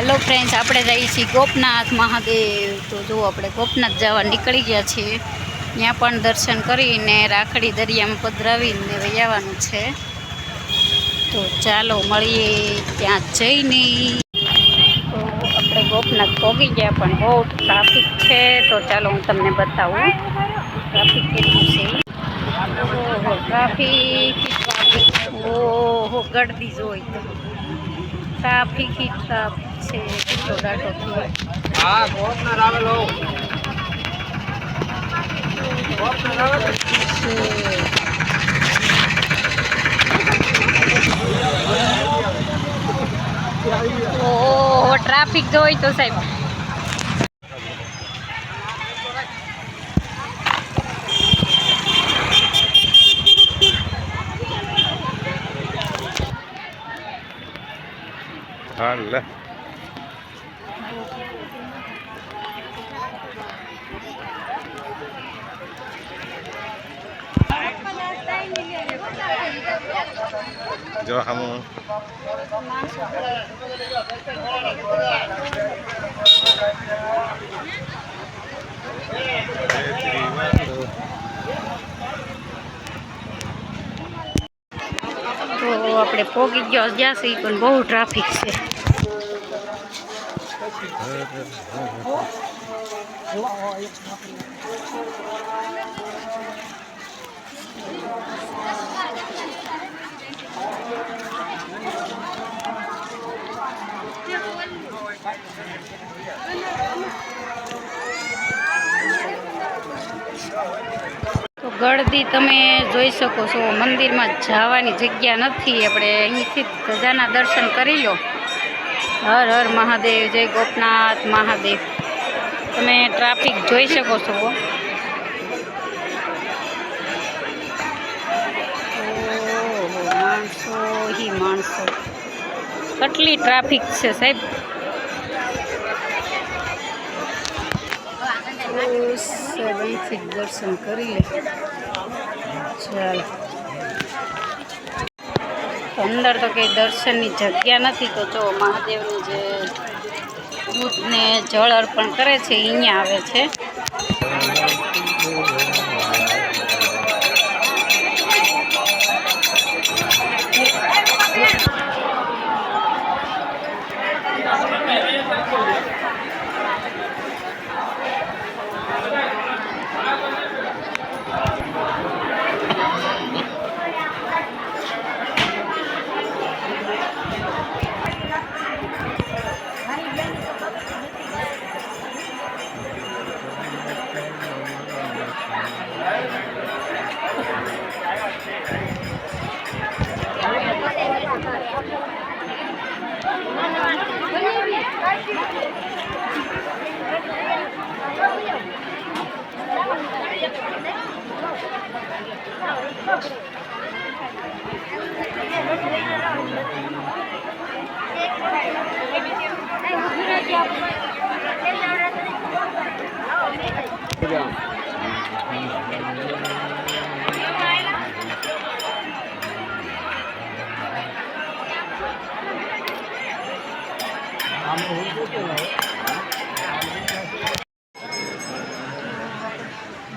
Hello friends આપણે રહીએ છીએ ગોપનાથ મહાદેવ. તો જો આપણે ગોપનાથ જવા નીકળી ગયા છીએ. ત્યાં પણ દર્શન કરીને રાખડી દરિયામાં પધરાવીને વૈયાવાનું છે. તો ચાલો મળીએ ત્યાં જઈને. તો આપણે ગોપનાથ પહોંચી ગયા પણ બહુ ટ્રાફિક છે. તો ચાલો હું તમને બતાવું. ટ્રાફિક કેટલું છે? ઓહો ટ્રાફિક ટ્રાફિક ઓહો ગળદી જોઈ. તો ટ્રાફિક ટ્રાફિક છે કેટલો દાટો થયો હા ગોપનાથ આવેલો ગોપનાથ આવેલો છે ઓહો ટ્રાફિક જોઈ તો સાહેબ. હા લે. જો હમ. તો આપણે પોગી ગયા ગયા સુધી પણ બહુ ટ્રાફિક છે. તો ગળદી તમે જોઈ શકો છો, મંદિરમાં જવાની જગ્યા નથી. આપણે અહીંથી ધજાના દર્શન કરી લો. હર હર મહાદેવ, જય ગોપનાથ, મહાદેવ. તમે ટ્રાફિક જોઈ શકો છો. માણસો હી માણસો. કેટલી ટ્રાફિક છે સાહેબ? દર્શન કરી લે. ચાલો. અંદર તો કંઈ દર્શનની જગ્યા નથી તો જો મહાદેવનું જે દૂધને જળ અર્પણ કરે છે અહીંયા આવે છે.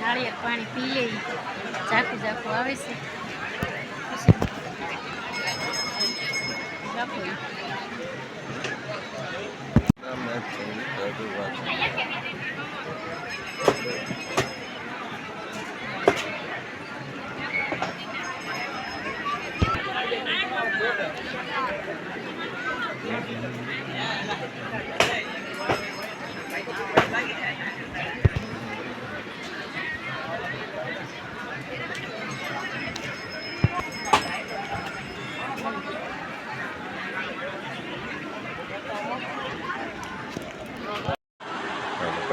નાળિયેર પાણી પી ઈ. ઝાકુ ઝાકું આવે છે ઝાકુ.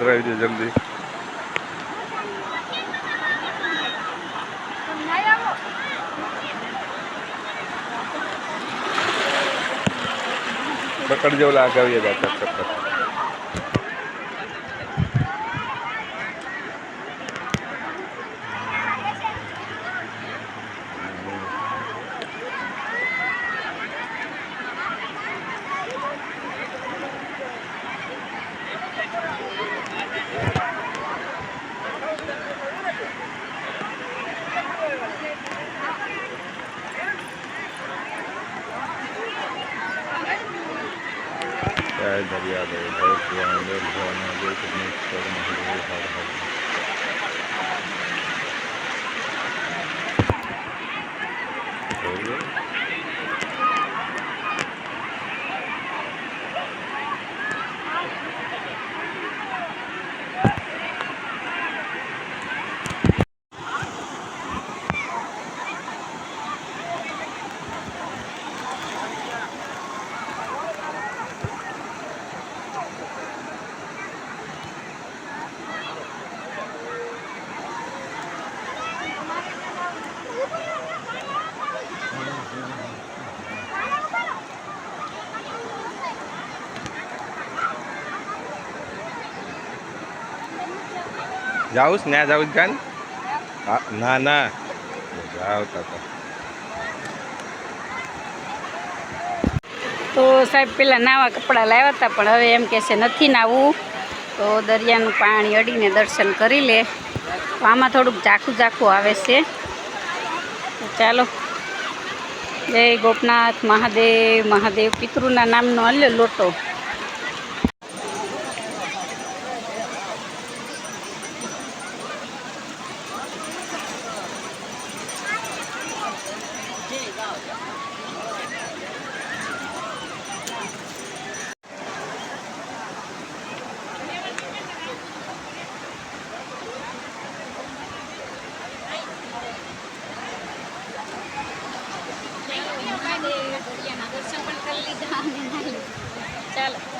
પધરાવી દે જલ્દી. પકડ જેવું લાગાવીએ જાતા ચક્કર العالمين જાઉં ને જાઉં કાન ના ના. જાવ તા તા. તો સાહેબ, પેલા નાવા કપડાં લાવ્યા હતા, પણ હવે એમ કહેશે નથી નાવું. તો દરિયાનું પાણી અડીને દર્શન કરી લે. તો આમાં થોડુંક ઝાખું ઝાખું આવે છે. ચાલો. જય ગોપનાથ મહાદેવ મહાદેવ, પિતૃના નામનો અલ્યો લોટો. દર્શન પણ કરી લીધા અને ચાલો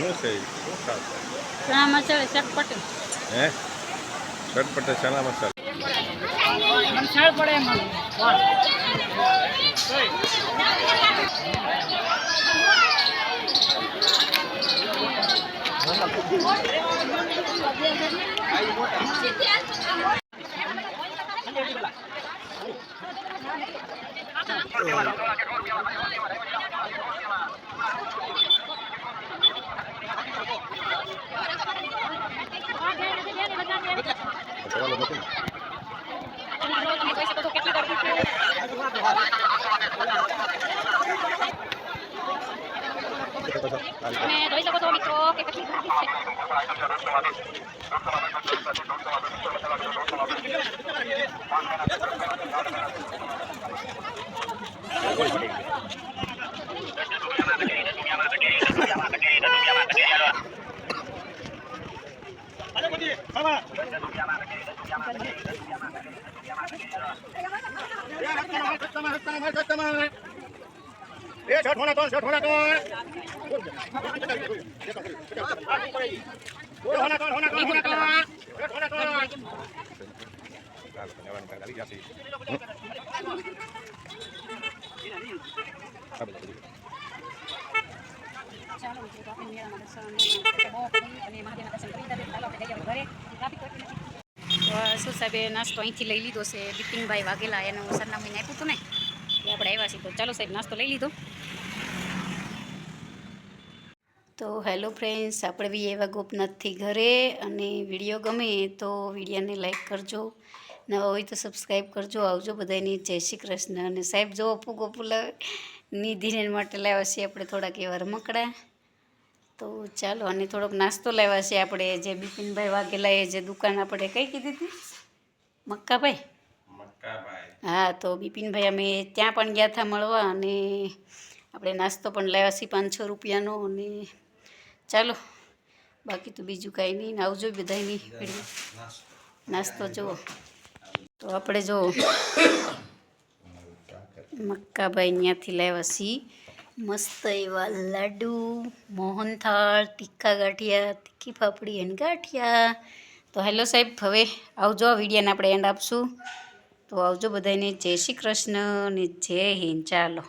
શું છે? શું ખાશે? ચણા મસાલે ચટપટ હે ચટપટે ચણા મસાલા મસાળ પડે મૂકી. તમે જોઈ શકો છો મિત્રો કે કેટલી ગંદી છે ચાલો, જવાનું કાંઈ આવી જશે. આ બધું, બધું. ચાલો મિત્રો તો આપણે મેળામાં દર્શન બહુ કરી ચાલો નથી તો શું સાહેબે નાસ્તો અહીંથી લઈ લીધો છે? બિપિનભાઈ વાઘેલા એનું સરનામું આપ્યું હતું ને? એ આપણે આવ્યા છીએ તો ચાલો સાહેબ, નાસ્તો લઈ લીધો. તો હેલો ફ્રેન્ડ્સ, આપણે બી એવા ગોપનાથથી ઘરે અને વીડિયો ગમે તો વિડીયોને લાઈક કરજો. નવા હોય તો સબસ્ક્રાઈબ કરજો. આવજો બધાની જય શ્રી કૃષ્ણ. અને સાહેબ, જો અપુ ગોપુ નિધિને માટે લાવ્યા છીએ આપણે થોડાક એવા રમકડા. તો ચાલો અને થોડોક નાસ્તો લાવ્યા છે આપણે જે બિપિનભાઈ વાઘેલા એ જે દુકાન આપણે કઈ કીધી હતી? મક્કાભાઈ? હા તો બિપિનભાઈ અમે ત્યાં પણ ગયા હતા મળવા અને આપણે નાસ્તો પણ લાવ્યા છીએ પાંચસો રૂપિયાનો અને ચાલો બાકી તો બીજું કાંઈ નહીં. ને આવજો બધાની નાસ્તો. જુઓ. તો આપણે જો મક્કાભાઈ ત્યાંથી લાવ્યા છીએ. મસ્ત એવા લાડુ, મોહનથાળ, તીખા ગાંઠિયા, તીખી ફાફડી અને ગાંઠિયા. તો હેલો સાહેબ, હવે આવજો આ વિડીયાને આપણે એન્ડ આપશું. તો આવજો બધાને જય શ્રી કૃષ્ણ ને જય હિન્દ. ચાલો.